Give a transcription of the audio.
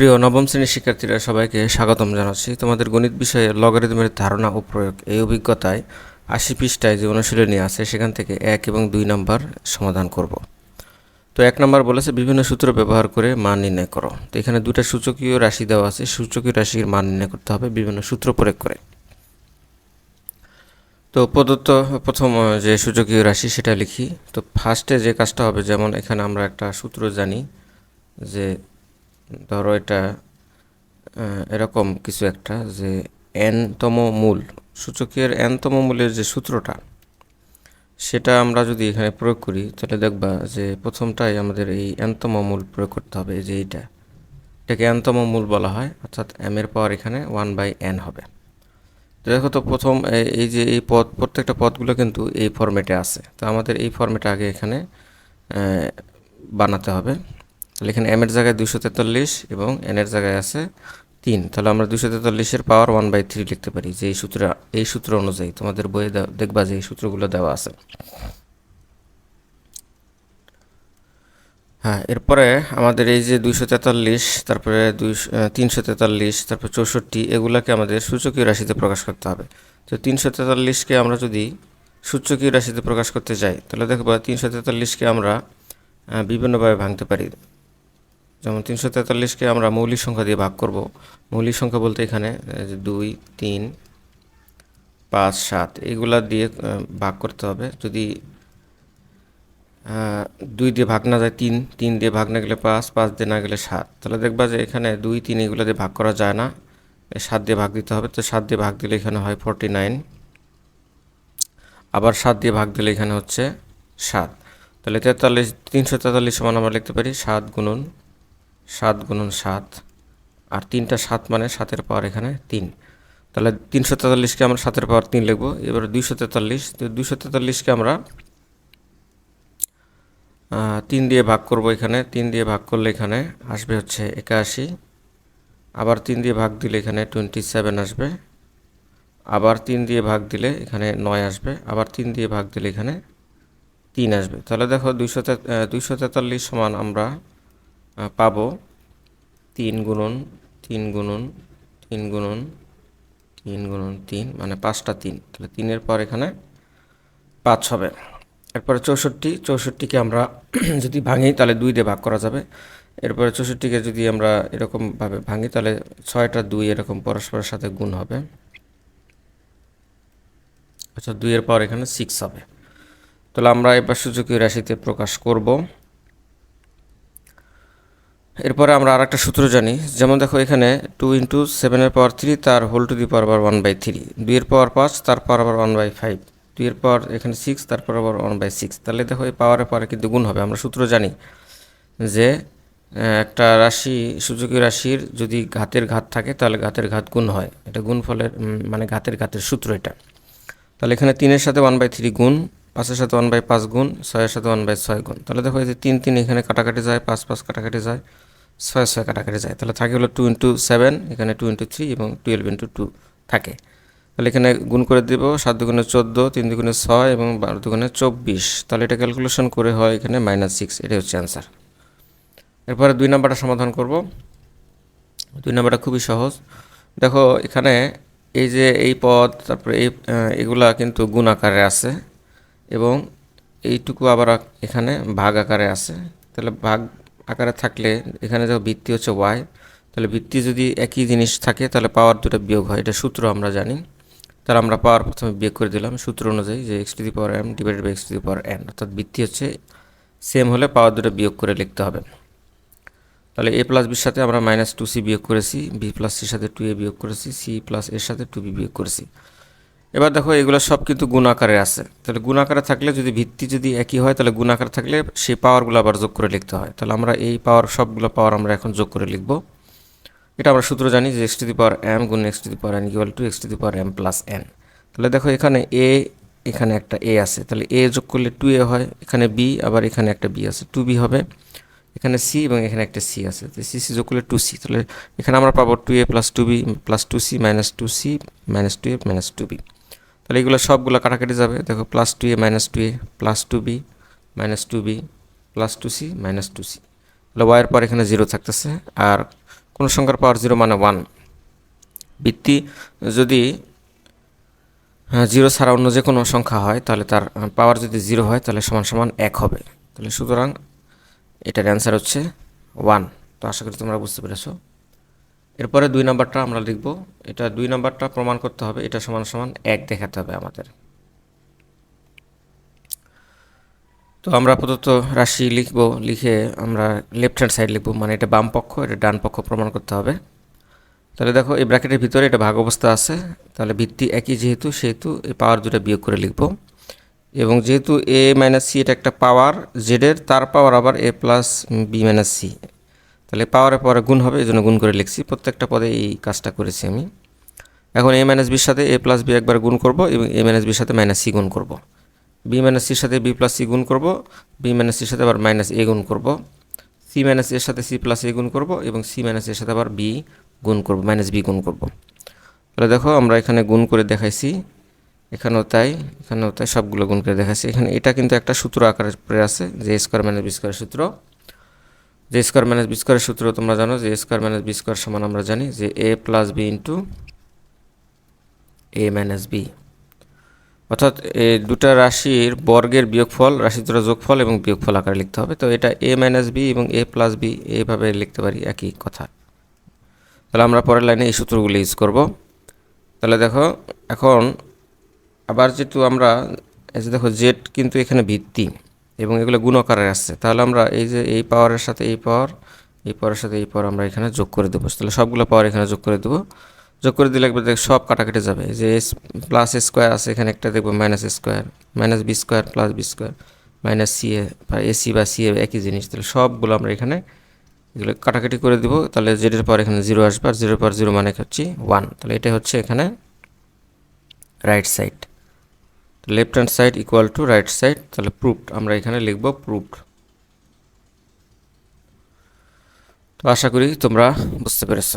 প্রিয় নবম শ্রেণির শিক্ষার্থীরা, সবাইকে স্বাগতম জানাচ্ছি। তোমাদের গণিত বিষয়ে লগারিদমের ধারণা ও প্রয়োগ এই অভিজ্ঞতায় আশি পৃষ্ঠায় যে অনুশীলনী আছে, সেখান থেকে এক এবং দুই নাম্বার সমাধান করব। তো এক নাম্বার বলেছে, বিভিন্ন সূত্র ব্যবহার করে মান নির্ণয় করো। তো এখানে দুটা সূচকীয় রাশি দেওয়া আছে, সূচকীয় রাশির মান নির্ণয় করতে হবে, বিভিন্ন সূত্র প্রয়োগ করে। তো প্রদত্ত প্রথম যে সূচকীয় রাশি, সেটা লিখি। তো ফার্স্টে যে কাজটা হবে, যেমন এখানে আমরা একটা সূত্র জানি যে ধরো এটা এরকম কিছু একটা যে এনতম মূল, সূচকের এনতম মূলের যে সূত্রটা, সেটা আমরা যদি এখানে প্রয়োগ করি, তাহলে দেখবা যে প্রথমটাই আমাদের এই এনতম মূল প্রয়োগ করতে হবে যে এইটা। এটাকে এনতম মূল বলা হয়, অর্থাৎ এম এর পাওয়ার এখানে ওয়ান বাই এন হবে। তো দেখো তো প্রথম এই যে এই পদ, প্রত্যেকটা পদগুলো কিন্তু এই ফরম্যাটে আছে। তো আমাদের এই ফরম্যাটে আগে এখানে বানাতে হবে। তাহলে এখানে এম এর জায়গায় দুশো তেতাল্লিশ এবং এন এর জায়গায় আছে তিন। তাহলে আমরা দুশো তেতাল্লিশের পাওয়ার ওয়ান বাই থ্রি লিখতে পারি, যে এই সূত্র এই সূত্র অনুযায়ী। তোমাদের বইয়ে দেখবা যে এই সূত্রগুলো দেওয়া আছে। হ্যাঁ এরপরে আমাদের এই যে দুইশো তেতাল্লিশ, তারপরে দুইশো তিনশো তেতাল্লিশ, তারপরে চৌষট্টি, এগুলাকে আমাদের সূচকীয় রাশিতে প্রকাশ করতে হবে। তো তিনশো তেতাল্লিশকে আমরা যদি সূচকীয় রাশিতে প্রকাশ করতে যাই, তাহলে দেখবা তিনশো তেতাল্লিশকে আমরা বিভিন্নভাবে ভাঙতে পারি। যেমন তিনশো তেতাল্লিশকে আমরা মৌলিক সংখ্যা দিয়ে ভাগ করব। মৌলিক সংখ্যা বলতে এখানে দুই, তিন, পাঁচ, সাত, এগুলা দিয়ে ভাগ করতে হবে। যদি দুই দিয়ে ভাগ না যায়, তিন তিন দিয়ে ভাগ না গেলে পাঁচ পাঁচ দিয়ে না গেলে সাত। তাহলে দেখবা যে এখানে দুই, তিন এগুলো দিয়ে ভাগ করা যায় না। সাত দিয়ে ভাগ দিতে হবে। তো সাত দিয়ে ভাগ দিলে এখানে হয় ফোরটি নাইন। আবার সাত দিয়ে ভাগ দিলে এখানে হচ্ছে সাত। তাহলে তেতাল্লিশ, তিনশো তেতাল্লিশ সমান আমরা লিখতে পারি সাত গুণন সাত গুণন সাত, আর তিনটা সাত মানে সাতের পাওয়ার এখানে তিন। তাহলে তিনশো তেতাল্লিশকে আমরা সাতের পাওয়ার তিন লিখব, এবার দুইশো তেতাল্লিশ, তো দুইশো তেতাল্লিশকে আমরা তিন দিয়ে ভাগ করব এখানে, তিন দিয়ে ভাগ করলে এখানে আসবে হচ্ছে একাশি, আবার তিন দিয়ে ভাগ দিলে এখানে টোয়েন্টি সেভেন আসবে, আবার তিন দিয়ে ভাগ দিলে এখানে নয় আসবে, আবার তিন দিয়ে ভাগ দিলে এখানে তিন আসবে। তাহলে দেখো দুইশো দুইশো তেতাল্লিশ সমান আমরা পাবো তিন গুণন তিন গুণন তিন গুণন তিন গুণন তিন মানে পাঁচটা তিন। তাহলে তিনের পর এখানে পাঁচ হবে। এরপরে চৌষট্টি, চৌষট্টিকে আমরা যদি ভাঙি তাহলে দুই দিয়ে ভাগ করা যাবে। এরপরে চৌষট্টিকে যদি আমরা এরকমভাবে ভাঙি তাহলে ছয়টা দুই এরকম পরস্পরের সাথে গুণ হবে। আচ্ছা দুইয়ের পর এখানে সিক্স হবে। তাহলে আমরা এবার সূচকীয় রাশিতে প্রকাশ করব। এরপরে আমরা আর একটা সূত্র জানি। যেমন দেখো এখানে টু ইন্টু সেভেনের পাওয়ার থ্রি তার হোল টু দি পাওয়ার আবার ওয়ান বাই থ্রি দুইয়ের পাওয়ার পাঁচ, তার পাওয়ার আবার ওয়ান বাই ফাইভ দুইয়ের পাওয়ার এখানে সিক্স তারপর আবার ওয়ান বাই সিক্স তাহলে দেখো এই পাওয়ারের পাওয়ারে কিন্তু গুণ হবে। আমরা সূত্র জানি যে একটা রাশি সূচকীয় রাশির যদি ঘাতের ঘাত থাকে, তাহলে ঘাতের ঘাত গুণ হয়। এটা গুণ ফলের মানে ঘাতের ঘাতের সূত্র এটা। তাহলে এখানে তিনের সাথে ওয়ান বাই থ্রি গুণ, পাঁচের সাথে ওয়ান বাই পাঁচ গুণ, ছয়ের সাথে ওয়ান বাই ছয় গুণ। তাহলে দেখো এই যে তিন তিন এখানে কাটাকাটি যায়, পাঁচ পাঁচ কাটাকাটি যায়। ছয় ছয় কাটাকাটি যায়। তাহলে থাকে হলো টু ইন্টু সেভেন এখানে টু ইন্টু থ্রি এবং টুয়েলভ ইন্টু টু থাকে। তাহলে এখানে গুণ করে দেব, সাত দুগুণে চোদ্দ, তিন দুগুণে ছয় এবং বারো দুগুণে চব্বিশ। তাহলে এটা ক্যালকুলেশন করে হয় এখানে মাইনাস সিক্স এটাই হচ্ছে অ্যান্সার এরপরে দুই নাম্বারটা সমাধান করব। দুই নাম্বারটা খুবই সহজ। দেখো, এখানে এই যে এই পদ, তারপরে এই এগুলা কিন্তু গুণ আকারে আছে এবং এইটুকু আবার এখানে ভাগ আকারে আছে। তাহলে ভাগ আকারে থাকলে, এখানে দেখো ভিত্তি হচ্ছে ওয়াই তাহলে ভিত্তি যদি একই জিনিস থাকে, তাহলে পাওয়ার দুটো বিয়োগ হয়, এটা সূত্র আমরা জানি। তাহলে আমরা পাওয়ার প্রথমে বিয়োগ করে দিলাম, সূত্র অনুযায়ী যে x to the power m divided by x to the power n অর্থাৎ ভিত্তি হচ্ছে সেম হলে পাওয়ার দুটো বিয়োগ করে লিখতে হবে। তাহলে এ প্লাস বির সাথে আমরা মাইনাস টু সি বিয়োগ করেছি বি প্লাস সির সাথে টু এ বিয়োগ করেছি সি প্লাস এর সাথে টু বি বিয়োগ করেছি। এবার দেখো, এগুলো সব কিন্তু গুণ আকারে আছে। তাহলে গুণ আকারে থাকলে যদি ভিত্তি যদি একই হয়, তাহলে গুণ আকারে থাকলে সেই পাওয়ারগুলো আবার যোগ করে লিখতে হয়। তাহলে আমরা এই পাওয়ার সবগুলো পাওয়ার আমরা এখন যোগ করে লিখব। এটা আমরা সূত্র জানি যে x to the power m গুণ x to the power n equal to x to the power m plus n তাহলে দেখো, এখানে এ এখানে একটা এ আছে। তাহলে এ যোগ করলে টু এ হয়, এখানে বি আবার এখানে একটা বি আছে। টু বি হবে, এখানে সি এবং এখানে একটা সি আছে। তো সি সি যোগ করলে টু সি তাহলে এখানে আমরা পাবো two a plus two b plus two c minus two c minus two a minus two b তাহলে এগুলো সবগুলো কাটাকাটি যাবে। দেখো plus two a minus two a plus two b minus two b plus two c minus two c তাহলে ওয়াইয়ের পর এখানে জিরো থাকতেছে। আর কোনো সংখ্যার পাওয়ার জিরো মানে ওয়ান বৃত্তি যদি জিরো ছাড়া অন্য যে কোনো সংখ্যা হয়, তাহলে তার পাওয়ার যদি জিরো হয়, তাহলে সমান সমান এক হবে। তাহলে সুতরাং এটার অ্যান্সার হচ্ছে ওয়ান তো আশা করি তোমরা বুঝতে পেরেছ। এরপরে দুই নাম্বারটা আমরা লিখব। এটা দুই নাম্বারটা প্রমাণ করতে হবে, এটা সমান সমান এক দেখাতে হবে আমাদের। তো আমরা আপাতত রাশি লিখব, লিখে আমরা লেফট হ্যান্ড সাইড লিখব মানে এটা বাম পক্ষ, এটা ডান পক্ষ প্রমাণ করতে হবে। তাহলে দেখো, এই ব্র্যাকেটের ভিতরে এটা ভাগ অবস্থা আছে, তাহলে ভিত্তি একই যেহেতু, সেহেতু এই পাওয়ার দুটা বিয়োগ করে লিখব। এবং যেহেতু এ মাইনাস সি এটা একটা পাওয়ার জেডের তার পাওয়ার আবার a plus b minus c তাহলে পাওয়ারের পরে গুণ হবে এই জন্য গুণ করে লিখছি। প্রত্যেকটা পদে এই কাজটা করেছি আমি। এখন এ মাইনাস বির সাথে এ প্লাস বি একবার গুণ করব এবং এ মাইনাস বির সাথে মাইনাস সি গুণ করব। বি মাইনাস সির সাথে বি প্লাস সি গুণ করব বি মাইনাস সির সাথে আবার মাইনাস এ গুণ করব। সি মাইনাস এর সাথে সি প্লাস এ গুণ করব এবং সি মাইনাস এর সাথে আবার বি গুণ করব মাইনাস বি গুণ করব। তাহলে দেখো আমরা এখানে গুণ করে দেখাইছি। এখানেও তাই এখানেও তাই সবগুলো গুণ করে দেখাইছি। এখানে এটা কিন্তু একটা সূত্র আকারে পড়ে আছে, যে স্কোয়ার মাইনাস বি স্কোয়ার সূত্র। যে স্কোয়ার মাইনাস বি স্কোয়ারের সূত্র তোমরা জানো, যে স্কোয়ার মাইনাস বি স্কোয়ার সমান আমরা জানি যে a plus b into a minus b অর্থাৎ এই দুটা রাশির বর্গের বিয়োগফল রাশি দুটো যোগফল এবং বিয়োগফল আকারে লিখতে হবে। তো এটা এ মাইনাস বি এবং এ প্লাস বি এইভাবে লিখতে পারি একই কথা। তাহলে আমরা পরের লাইনে এই সূত্রগুলো ইউজ করব। তাহলে দেখো, এখন আবার যেহেতু আমরা দেখো জেড কিন্তু এখানে ভিত্তি। এবং এগুলো গুণকারে আসছে। তাহলে আমরা এই যে এই পাওয়ারের সাথে এই পাওয়ার, এই পাওয়ারের সাথে এই পাওয়ার আমরা এখানে যোগ করে দেবো। তাহলে সবগুলো পাওয়ার এখানে যোগ করে দেবো। যোগ করে দিলে একবার দেখ সব কাটাকাটি যাবে। যে এস প্লাস স্কোয়ার আছে, এখানে একটা দেখব minus square minus b square plus b square minus c a AC বা সি এ একই জিনিস। তাহলে সবগুলো আমরা এখানে এগুলো কাটাকাটি করে দিব। তাহলে জেডের পর এখানে জিরো আসবে আর জিরোর পর জিরো মানে হচ্ছে ওয়ান তাহলে এটা হচ্ছে এখানে right side left hand side equal to right side তাহলে প্রুফড আমরা এখানে লিখব প্রুফড তো আশা করি তোমরা বুঝতে পেরেছ।